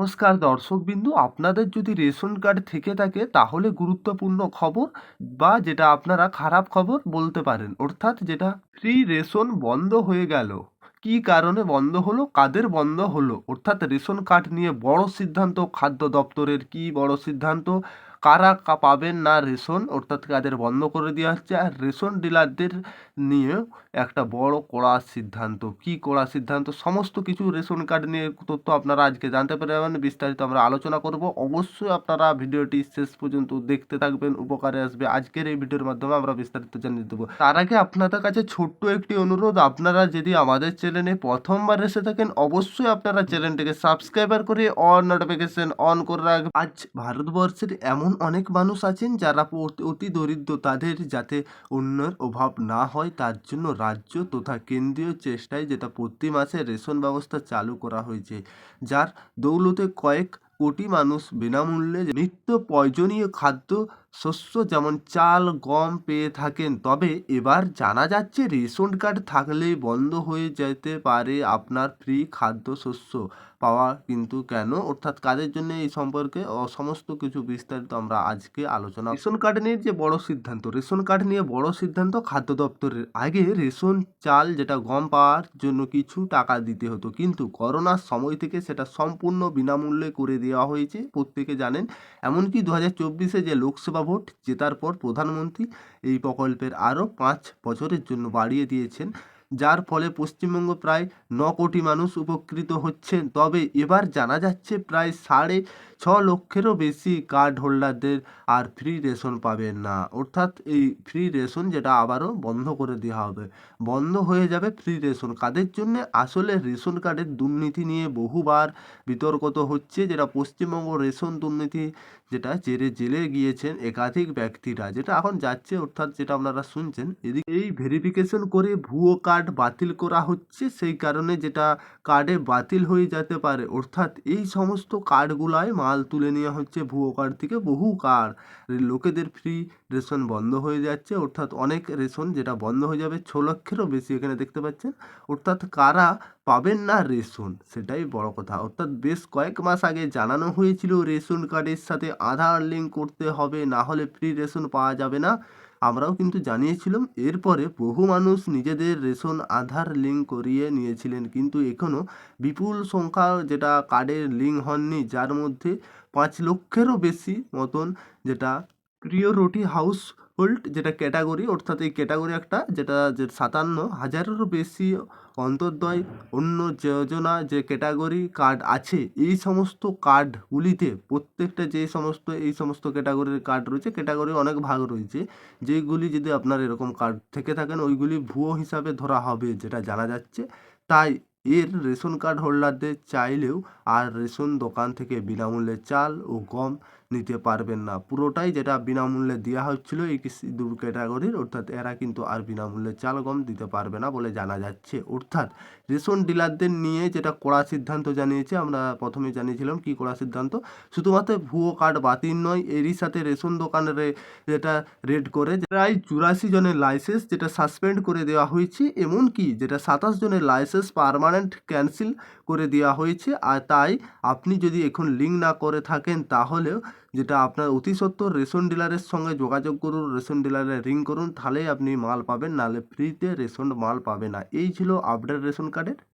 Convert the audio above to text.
নমস্কার দর্শকবিন্দু, আপনাদের যদি রেশন কার্ড থেকে থাকে তাহলে গুরুত্বপূর্ণ খবর বা যেটা আপনারা খারাপ খবর বলতে পারেন, অর্থাৎ যেটা ফ্রি রেশন বন্ধ হয়ে গেল। কি কারণে বন্ধ হলো? কাদের বন্ধ হলো? অর্থাৎ রেশন কার্ড নিয়ে বড় সিদ্ধান্ত, খাদ্য দপ্তরের কি বড় সিদ্ধান্ত? কারা পাবেন না রেশন, অর্থাৎ কাদের বন্ধ করে দেওয়া হচ্ছে, আর রেশন ডিলারদের নিয়েও একটা বড় কড়া সিদ্ধান্ত। কি কড়া সিদ্ধান্ত? সমস্ত কিছু রেশন কার্ড নিয়ে তথ্য আপনারা আজকে জানতে পারবেন বিস্তারিত আমরা আলোচনা করব। অবশ্যই আপনারা ভিডিওটি শেষ পর্যন্ত দেখতে থাকবেন, উপকারে আসবে। আজকের এই ভিডিওর মাধ্যমে আমরা বিস্তারিত জানিয়ে দেবো। তার আগে আপনাদের কাছে ছোট্ট একটি অনুরোধ, আপনারা যদি আমাদের চ্যানেলে প্রথমবার এসে থাকেন, অবশ্যই আপনারা চ্যানেলটিকে সাবস্ক্রাইবার করে অন নোটিফিকেশন অন করে রাখবেন। আজ ভারতবর্ষের এমন অনেক মানুষ আছেন যারা অতি দরিদ্র, তাদের যাতে অন্যের অভাব না হয়, তার জন্য রাজ্য তথা কেন্দ্রীয় চেষ্টায় যেটা প্রতি মাসে রেশন ব্যবস্থা চালু করা হয়েছে, যার দৌলতে কয়েক কোটি মানুষ বিনামূল্যে নিত্য প্রয়োজনীয় খাদ্য শস্য যেমন চাল, গম পেয়ে থাকেন, তবে এবার জানা যাচ্ছে রেশন কার্ড থাকলেই বন্ধ হয়ে যেতে পারে আপনার ফ্রি খাদ্য শস্য পাওয়া। কিন্তু কেন? অর্থাৎ কাদের জন্য এই সম্পর্কে সমস্ত কিছু বিস্তারিত আমরা আজকে আলোচনা রেশন কার্ড নিয়ে যে বড় সিদ্ধান্ত, রেশন কার্ড নিয়ে বড় সিদ্ধান্ত খাদ্য দপ্তরের। আগে রেশন, চাল যেটা গম পাওয়ার জন্য কিছু টাকা দিতে হতো, কিন্তু করোনার সময় থেকে সেটা সম্পূর্ণ বিনামূল্যে করে দেওয়া হয়েছে প্রত্যেকে জানেন। এমনকি দু হাজার চব্বিশে যে লোকসভা ভোট জেতার পর প্রধানমন্ত্রী এই প্রকল্পের আরও পাঁচ বছরের জন্য বাড়িয়ে দিয়েছেন যার ফলে পশ্চিমবঙ্গ প্রায় ন কোটি মানুষ উপকৃত হচ্ছেন তবে এবার জানা যাচ্ছে প্রায় সাড়ে ছ লক্ষেরও বেশি কার্ড হোল্ডারদের আর ফ্রি রেশন পাবেন না। অর্থাৎ এই ফ্রি রেশন যেটা আবারও বন্ধ করে দেওয়া হবে। বন্ধ হয়ে যাবে ফ্রি রেশন। কাদের জন্য? আসলে রেশন কার্ডের দুর্নীতি নিয়ে বহুবার বিতর্কত হচ্ছে, যেটা পশ্চিমবঙ্গ রেশন দুর্নীতি যেটা জেরে জেলে গিয়েছেন একাধিক ব্যক্তিরা। যেটা এখন যাচ্ছে, অর্থাৎ যেটা আপনারা শুনছেন, এদিকে এই ভেরিফিকেশন করে ভুয়ো কার্ড বাতিল করা হচ্ছে, সেই কারণে যেটা কার্ডে বাতিল হয়ে যেতে পারে। অর্থাৎ এই সমস্ত কার্ডগুলায় মাল তুলে নেওয়া হচ্ছে ভুয়ো কার্ড থেকে, বহু কার্ড লোকেদের ফ্রি রেশন বন্ধ হয়ে যাচ্ছে। অর্থাৎ অনেক রেশন যেটা বন্ধ হয়ে যাবে, ছ লক্ষেরও বেশি এখানে দেখতে পাচ্ছেন। অর্থাৎ কারা পাবেন না রেশন, সেটাই বড় কথা। অর্থাৎ বেশ কয়েক মাস আগে জানানো হয়েছিল রেশন কার্ডের সাথে আধার লিঙ্ক করতে হবে, না হলে ফ্রি রেশন পাওয়া যাবে না। আমরাও কিন্তু জানিয়েছিলাম, এরপরে বহু মানুষ নিজেদের রেশন আধার লিঙ্ক করিয়ে নিয়েছিলেন, কিন্তু এখনও বিপুল সংখ্যা যেটা কার্ডের লিঙ্ক হননি, যার মধ্যে পাঁচ লক্ষেরও বেশি মতন যেটা প্রিয় প্রিয়রিটি হাউস হোল্ড যেটা ক্যাটাগরি, অর্থাৎ এই ক্যাটাগরি একটা, যেটা যে সাতান্ন হাজারেরও বেশি অন্তর্দয়, অন্য যোজনা যে ক্যাটাগরি কার্ড আছে, এই সমস্ত কার্ডগুলিতে প্রত্যেকটা যে সমস্ত, এই সমস্ত ক্যাটাগরির কার্ড রয়েছে ক্যাটাগরি অনেক ভাগ রয়েছে, যেগুলি যদি আপনার এরকম কার্ড থেকে থাকেন, ওইগুলি ভুয়ো হিসাবে ধরা হবে যেটা জানা যাচ্ছে। তাই এর রেশন কার্ড হোল্ডারদের চাইলেও আর রেশন দোকান থেকে বিনামূল্যে চাল ও গম নিতে পারবেন না। পুরোটাই যেটা বিনামূল্যে দেওয়া হচ্ছিল এই কৃষি দু ক্যাটাগরির, অর্থাৎ এরা কিন্তু আর বিনামূল্যে চাল গম দিতে পারবে না বলে জানা যাচ্ছে। অর্থাৎ রেশন ডিলারদের নিয়ে যেটা কড়া সিদ্ধান্ত জানিয়েছে, আমরা প্রথমে জানিয়েছিলাম কি কড়া সিদ্ধান্ত? শুধুমাত্র ভুয়ো কার্ড বাতিল নয়, এরই সাথে রেশন দোকানের যেটা রেড করে প্রায় চুরাশি জনের লাইসেন্স যেটা সাসপেন্ড করে দেওয়া হয়েছে, এমনকি যেটা সাতাশ জনের লাইসেন্স পার্মানেন্ট ক্যান্সেল করে দেওয়া হয়েছে। আর তাই আপনি যদি এখন লিঙ্ক না করে থাকেন, তাহলেও যেটা আপনার অতি সত্ত্বর রেশন ডিলারের সঙ্গে যোগাযোগ করুন, রেশন ডিলারে রিং করুন, তাহলেই আপনি মাল পাবেন, নাহলে ফ্রিতে রেশন মাল পাবে না। এই ছিল আপডেট রেশন কার্ডের